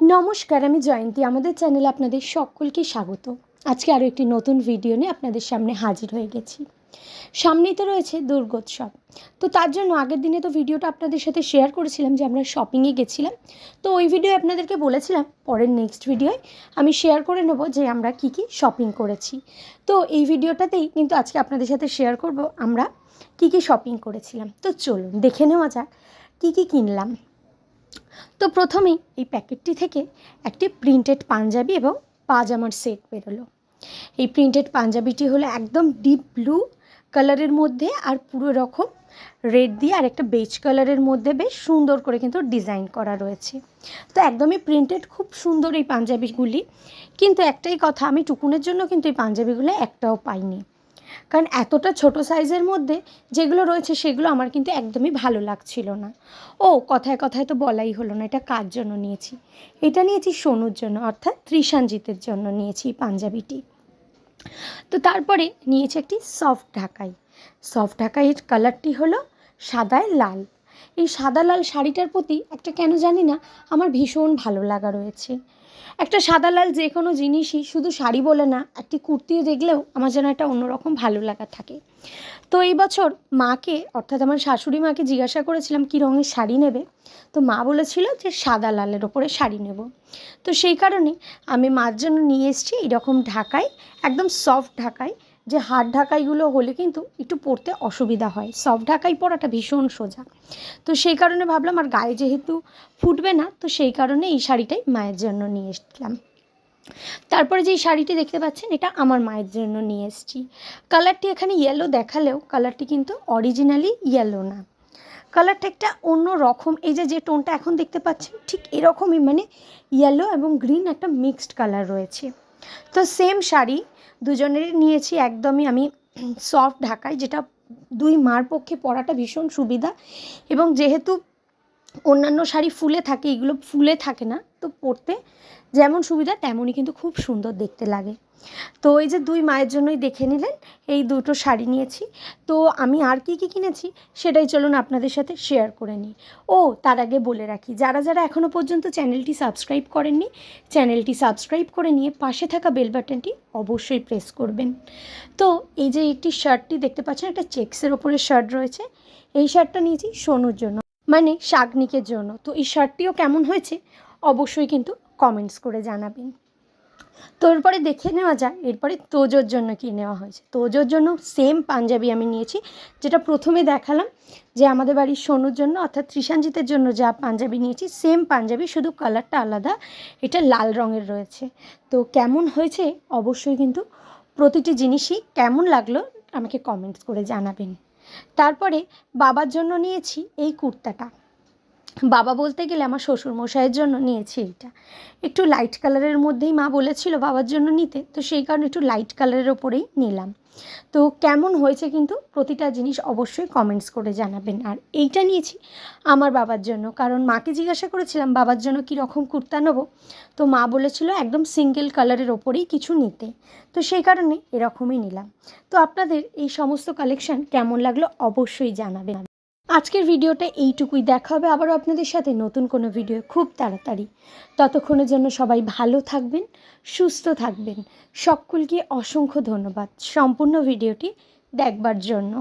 নমস্কার, আমি জয়ন্তী। আমাদের চ্যানেলে আপনাদের সকলকে স্বাগত। আজকে আরও একটি নতুন ভিডিও নিয়ে আপনাদের সামনে হাজির হয়ে গেছি। সামনেই তো রয়েছে দুর্গোৎসব। তো তার জন্য আগের দিনে তো ভিডিওটা আপনাদের সাথে শেয়ার করেছিলাম যে আমরা শপিংয়ে গেছিলাম। তো ওই ভিডিও আপনাদেরকে বলেছিলাম, পরের নেক্সট ভিডিওয় আমি শেয়ার করে নেব যে আমরা কি কি শপিং করেছি। তো এই ভিডিওটাতেই কিন্তু আজকে আপনাদের সাথে শেয়ার করব আমরা কি কি শপিং করেছিলাম। তো চলুন, দেখে নেওয়া যাক কী কী কিনলাম। তো প্রথমেই এই প্যাকেটটি থেকে একটি প্রিন্টেড পাঞ্জাবি এবং পাজামার সেট বেরোলো। এই প্রিন্টেড পাঞ্জাবিটি হলো একদম ডিপ ব্লু কালারের মধ্যে আর পুরো রকম রেড দিয়ে আর একটা বেজ কালারের মধ্যে বেশ সুন্দর করে কিন্তু ডিজাইন করা রয়েছে। তো একদমই প্রিন্টেড খুব সুন্দর এই পাঞ্জাবিগুলি। কিন্তু একটাই কথা, আমি টুকুনের জন্য কিন্তু এই পাঞ্জাবিগুলো একটাও পাইনি। কারণ এতটা ছোট সাইজের মধ্যে যেগুলো রয়েছে সেগুলো আমার কিন্তু একদমই ভালো লাগছিল না। ও, কথায় কথায় তো বলাই হলো না, এটা কার জন্য নিয়েছি? এটা নিয়েছি সোনুর জন্য, অর্থাৎ ত্রিশানজিতের জন্য নিয়েছি পাঞ্জাবিটি। তো তারপরে নিয়েছি একটি সফট ঢাকাই। সফট ঢাকাইয়ের কালারটি হলো সাদায় লাল। এই সাদা লাল শাড়িটার প্রতি একটা কেন জানি না, আমার ভীষণ ভালো লাগা রয়েছে। একটা সাদা লাল যে কোনো জিনিসই শুধু শাড়ি বলে না, একটি কুর্তিও দেখলেও আমার যেন একটা অন্যরকম ভালো লাগা থাকে। তো এই বছর মাকে, অর্থাৎ আমার শাশুড়ি মাকে জিজ্ঞাসা করেছিলাম, কী রঙের শাড়ি নেবে? তো মা বলেছিল যে সাদা লালের ওপরে শাড়ি নেব। তো সেই কারণে আমি মার জন্য নিয়ে এসেছি এরকম ঢাকায়, একদম সফট ঢাকায়। যে হাত ঢাকাইগুলো হলে কিন্তু একটু পরতে অসুবিধা হয়। সফট ঢাকাই পরাটা ভীষণ সোজা। তো সেই কারণে ভাবলাম, আর গায়ে যেহেতু ফুটবে না, তো সেই কারণে এই শাড়িটাই মায়ের জন্য নিয়ে এসলাম তারপরে যে শাড়িটি দেখতে পাচ্ছেন, এটা আমার মায়ের জন্য নিয়ে এসেছি। কালারটি এখানে ইয়েলো দেখালেও কালারটি কিন্তু অরিজিনালি ইয়েলো না। কালারটা একটা অন্য রকম, এই যে যে টোনটা এখন দেখতে পাচ্ছেন, ঠিক এরকমই মানে ইয়েলো এবং গ্রিন একটা মিক্সড কালার রয়েছে। তো সেম শাড়ি দুজনেরই নিয়েছি একদমই আমি সফট ঢাকাই যেটা দুই মার পক্ষে পরাটা ভীষণ সুবিধা। এবং যেহেতু অন্যান্য শাড়ি ফুলে থাকে, এগুলো ফুলে থাকে না, তো পরতে যেমন সুবিধা তেমনই কিন্তু খুব সুন্দর দেখতে লাগে। তো এই যে দুই মায়ের জন্যই দেখে নিলেন, এই দুটো শাড়ি নিয়েছি। তো আমি আর কি কী কিনেছি সেটাই চলুন আপনাদের সাথে শেয়ার করে নিই। ও, তার আগে বলে রাখি, যারা যারা এখনও পর্যন্ত চ্যানেলটি সাবস্ক্রাইব করেননি, চ্যানেলটি সাবস্ক্রাইব করে নিয়ে পাশে থাকা বেল বাটনটি অবশ্যই প্রেস করবেন। তো এই যে একটি শার্টটি দেখতে পাচ্ছেন, একটা চেক্সের ওপরে শার্ট রয়েছে, এই শার্টটা নিয়েছি সোনুর জন্য। মানে শাগনিকের জন্য। তো এই শার্টটিও কেমন হয়েছে? অবশ্যই কিন্তু কমেন্টস করে জানাবেন। তো এরপরে দেখে নেওয়া যায় এরপরে তোজোর জন্য কী নেওয়া হয়েছে। তোজোর জন্য সেম পাঞ্জাবি আমি নিয়েছি, যেটা প্রথমে দেখালাম যে আমাদের বাড়ির সোনুর জন্য অর্থাৎ ত্রিশাঞ্জিতের জন্য যা পাঞ্জাবি নিয়েছি সেম পাঞ্জাবি, শুধু কালারটা আলাদা, এটা লাল রঙের রয়েছে। তো কেমন হয়েছে? অবশ্যই কিন্তু প্রতিটি জিনিসই কেমন লাগল আমাকে কমেন্টস করে জানাবেন। তারপরে বাবার জন্য নিয়েছি এই কুর্তাটা। বাবা বলতে গেলে আমার শ্বশুর মশাইয়ের জন্য নিয়েছি এইটা একটু লাইট কালারের মধ্যেই মা বলেছিল বাবার জন্য নিতে, তো সেই কারণে একটু লাইট কালারের ওপরেই নিলাম। তো কেমন হয়েছে কিন্তু প্রতিটা জিনিস অবশ্যই কমেন্টস করে জানাবেন। আর এইটা নিয়েছি আমার বাবার জন্য, কারণ মাকে জিজ্ঞাসা করেছিলাম, বাবার জন্য কী রকম কুর্তা নেব? তো মা বলেছিল, একদম সিঙ্গেল কালারের ওপরেই কিছু নিতে। তো সেই কারণে এরকমই নিলাম। তো আপনাদের এই সমস্ত কালেকশন কেমন লাগল অবশ্যই জানাবেন। আজকের ভিডিওটা এইটুকুই। দেখা হবে আবারও আপনাদের সাথে নতুন কোনো ভিডিও খুব তাড়াতাড়ি। ততক্ষণের জন্য সবাই ভালো থাকবেন, সুস্থ থাকবেন। সকলকে অসংখ্য ধন্যবাদ। সম্পূর্ণ ভিডিওটি দেখবার জন্য।